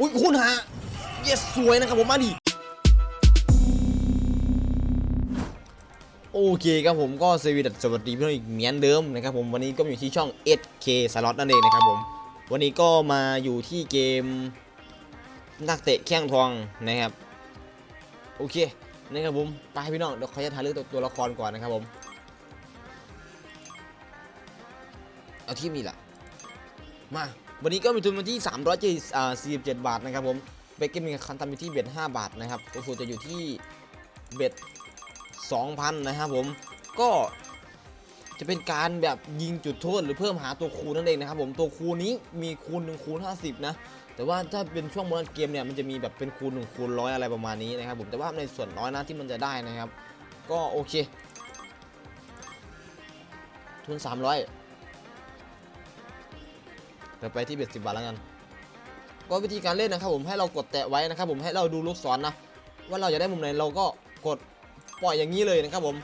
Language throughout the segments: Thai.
อุ้ยคุณฮะเยสสวยนะครับผมมาดิโอเคครับผมก็สวีดัสวัสดีพี่น้องอีกเหมือนเดิมนะครับผมวันนี้ก็อยู่ที่ช่อง SK Slot นั่นเองนะครับผมวันนี้ก็มาอยู่ที่เกมนักเตะแข้งทองนะครับโอเคนะครับผมไปพี่น้องเดี๋ยวขอจะถ่ายเรื่องตัวตัวละครก่อนนะครับผมเอาที่นี่แหละมา วันนี้ก็มีทุนมาที่347บาทนะครับผมเบเกมมีคันทำอยู่ที่เบ็ด5บาทนะครับโอฟูจะอยู่ที่เบ็ด2,000นะครับผมก็จะเป็นการแบบยิงจุดโทษหรือเพิ่มหาตัวคูณนั่นเองนะครับผมตัวคูณนี้มีคูณ1คูณ50 นะ แต่ว่าถ้าเป็นช่วงโบนัสเกมเนี่ยมันจะมีแบบเป็นคูณ1คูณร้อยอะไรประมาณนี้นะครับผมแต่ว่าในส่วนน้อยนะที่มันจะได้นะครับ ก็โอเค ทุน 300 เดี๋ยวไปที่เบ็ดสิบาทแล้วกันก็วิธีการเล่นนะครับผมให้เรากดแตะไว้นะครับผมให้เราดูลูกศรนะว่าเราจะได้มุมไหนเราก็กดปล่อยอย่างนี้เลยนะครับผม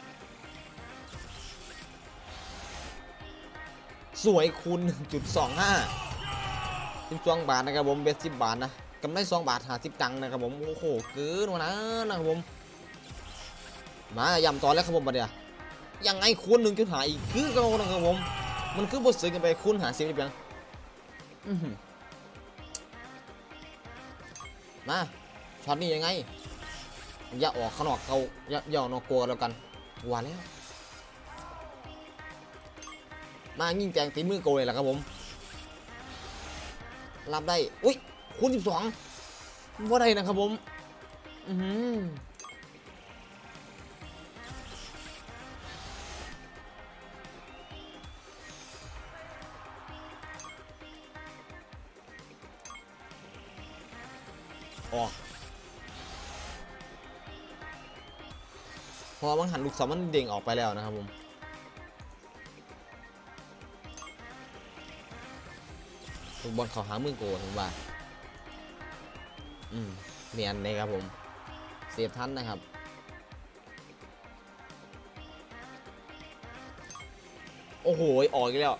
สวยคูณ1.25 12บาทนะครับผมเบ็ดสิบบาทนะกำไร2บาทหาสิบตังค์นะครับผมโอ้โหเกินว่านั้นะครับผม มาย่ำต่อแล้วครับผมบัดเดียวยังไงคูณ1จุดหาอีกคือกันนะครับผม มันคือบทสื่อกันไปคูณหาสิบได้เพียง อื้อหือมาช็อตนี้ยังไง อย่าออกขางนอกเขาอย่าอย่าออกนอกกลัวแล้วกันหวานแล้ว มายิงแจงตีมือโกยแหละครับผม รับได้ อุ้ยคูณสิบสองว่าได้นะครับผม อือหือ ออพอมันหันลูกศรมันเด้งออกไปแล้วนะครับผมลูกบอลเขาหามือโกนผมว่า อืมเนียนเลยครับผม เสียบทันนะครับ โอ้โห ออกอีกแล้ว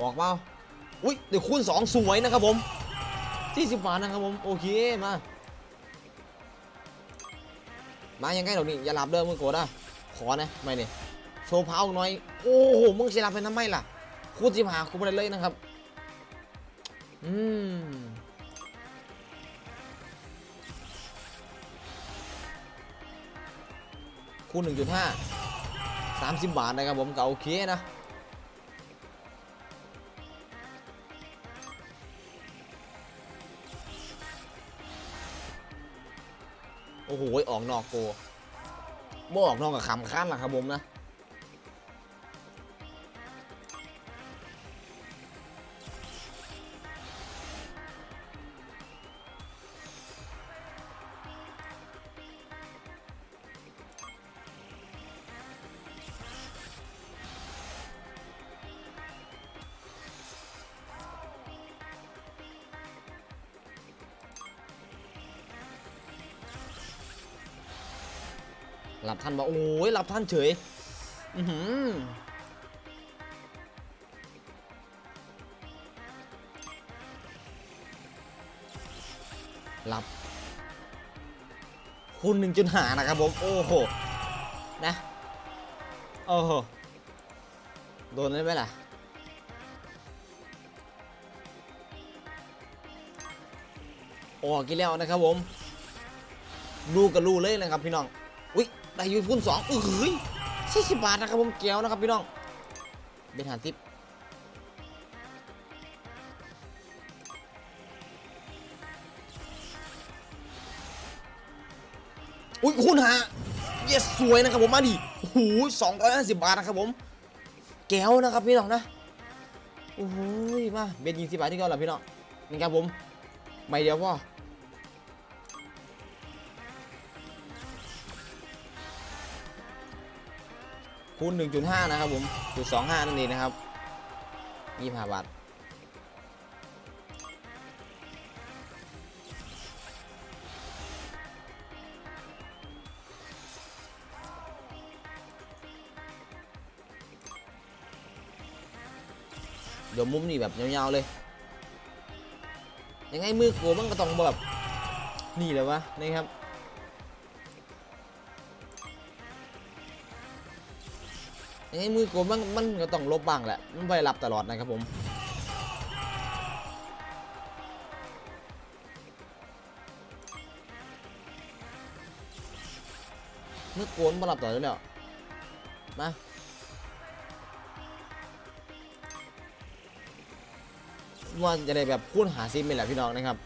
ออกเปล่า อุ้ยเดี๋ยวคูณสองสวยนะครับผม ที่สิบบาทนะครับผมโอเคมา มายังไงเหรอนี่อย่าหลับเด้อมึงโกรธอะขอนะไม่เนี่ยโชว์เผาหน่อยโอ้โหมึงจะหลับไปทำไมล่ะคูณสิบหาคูณไปเลยนะครับอืมคูณหนึ่งจุดห้าสามสิบบาทนะครับผมก็โอเคนะ โอ้โหออกนอกโกบ่ออกนอกกับคำข้านล่ะครับผมนะ หลับทันบอกโอ้ยหลับทันเฉย อือหือหลับคุณหนึ่งจุดหานะครับผมโอ้โหนะโอ้โหโดนได้ไหมล่ะออกกี่แล้วนะครับผมดูกับรูเลยนะครับพี่น้อง อุ้ย ได้อยูคูณสองเอ้ยสี่สิบบาทนะครับผมเกียวนะครับพี่น้องเป็นหารทิปอุ้ยคุณฮะเยสสวยนะครับผมมาดิโอ้โหสองร้อยห้าสิบบาทนะครับผม แก้วนะครับพี่น้องนะโอ้ยมาเบ็ดยี่สิบบาทที่เก่าแล้วพี่น้องนี่ครับผมไม่เดียวพ่อ คูณ1.5 นะครับผมจุด25 นั่นเองนะครับ25บาทเดี๋ยวมุมนี่แบบยาวๆเลย ยังไงมือกมันก็ต้องแบบนี่เลยวะนะครับ ไงมือโกมันมันก็ต้องลบบ้างแหละมันไม่ได้รับตลอดนะครับผมมือโกนมารับต่อแล้วมาว่าจะได้แบบคูณหาซิมเป็นแหละพี่น้องนะครับ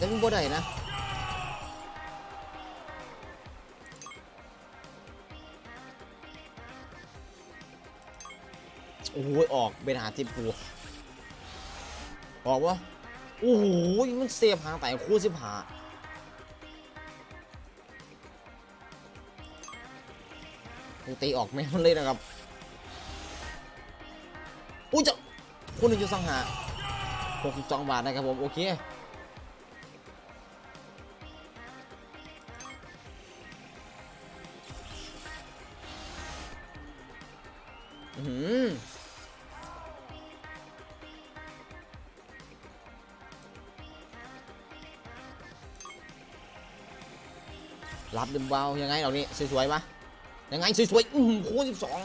แต่มันบ่ได้นะโอ้โหออกเป็นหาทิปกูออกวะโอ้โหมันเซฟหางแต่คู่สิบหาตีออกแม่มันเลยนะครับอุ้ยจะคุณหนึ่งจุดสองหาหกสิบสองบาทนะครับผม โอเค หือรับดึมเบายังไงเหล่านี้สวยๆปะยังไงสวยๆอืมคูณสิบสอง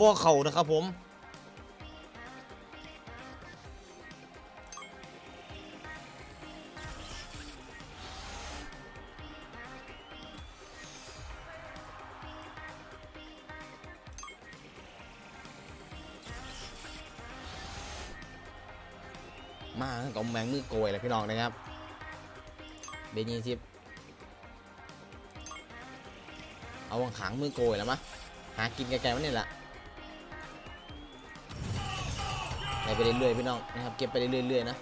บ่เข่านะครับผม มากับแมงมือโกยเลยพี่น้องนะครับเบนยี่สิบเอาวางขางมือโกยแล้วมะหากินไกลๆมันนี่แหละไปเรื่อยๆพี่น้องนะครับเก็บไปเรื่อยๆนะ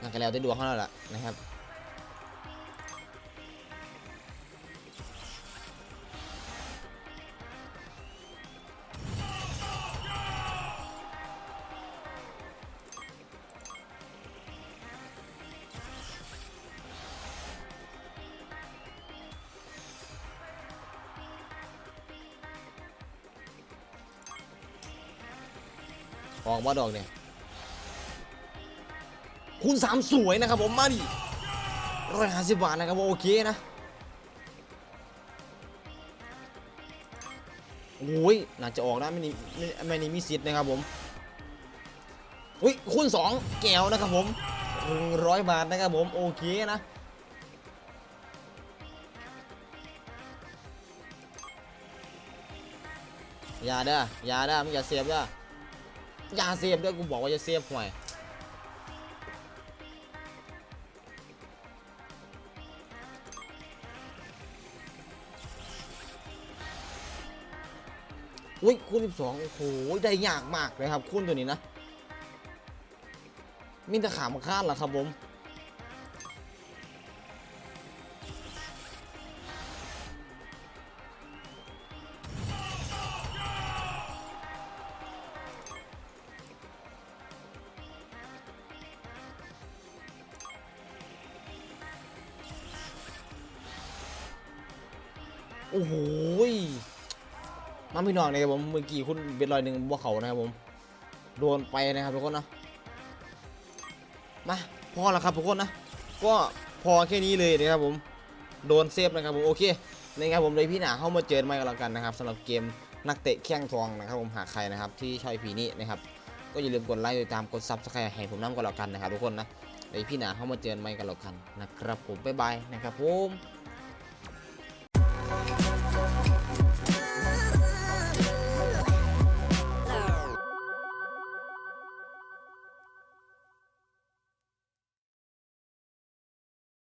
งานกันแล้วได้ดวงเขาแล้วล่ะนะครับ ออกมาดอกเนี่ยคูณสามสวยนะครับผมมาดิร้อยห้าสิบบาทนะครับโอเคนะโอ้ยน่าจะออกนะไม่นี่ไม่ไม่นี่มีสิทธิ์นะครับผมอุ้ยคูณสองแก้วนะครับผมหนึ่งร้อยบาทนะครับผมโอเคนะอย่าเด้ออย่าเด้อมึงอย่าเสียบเด้อ อย่าเซฟด้วยกูบอกว่าจะเซฟห่วยอุ้ยคูณ12 โอ้โห ได้ยากมากเลยครับคูณตัวนี้นะ มีแต่ขามาข้านเหรอครับผม โอ้โหมาพี่น้องนะครับผมเมื่อกี้คุณเบ็ดลอยหนึ่งบวเขานะครับผมโดนไปนะครับทุกคนนะมาพอแล้วครับทุกคนนะก็พอแค่นี้เลยนะครับผมโดนเซฟนะครับผมโอเคนะครับผมเลยพี่หนาเข้ามาเจอไม่กันแล้วกันนะครับสำหรับเกมนักเตะแข้งทองนะครับผมหาใครนะครับที่ชอบพีนี้นะครับก็อย่าลืมกดไลค์ติดตามกดซับสไครต์ให้ผมน้ำกันแล้วกันนะครับทุกคนนะเลยพี่หนาเข้ามาเจอไม่กันแล้วกันนะครับผมบ๊ายบายนะครับผม Thank you.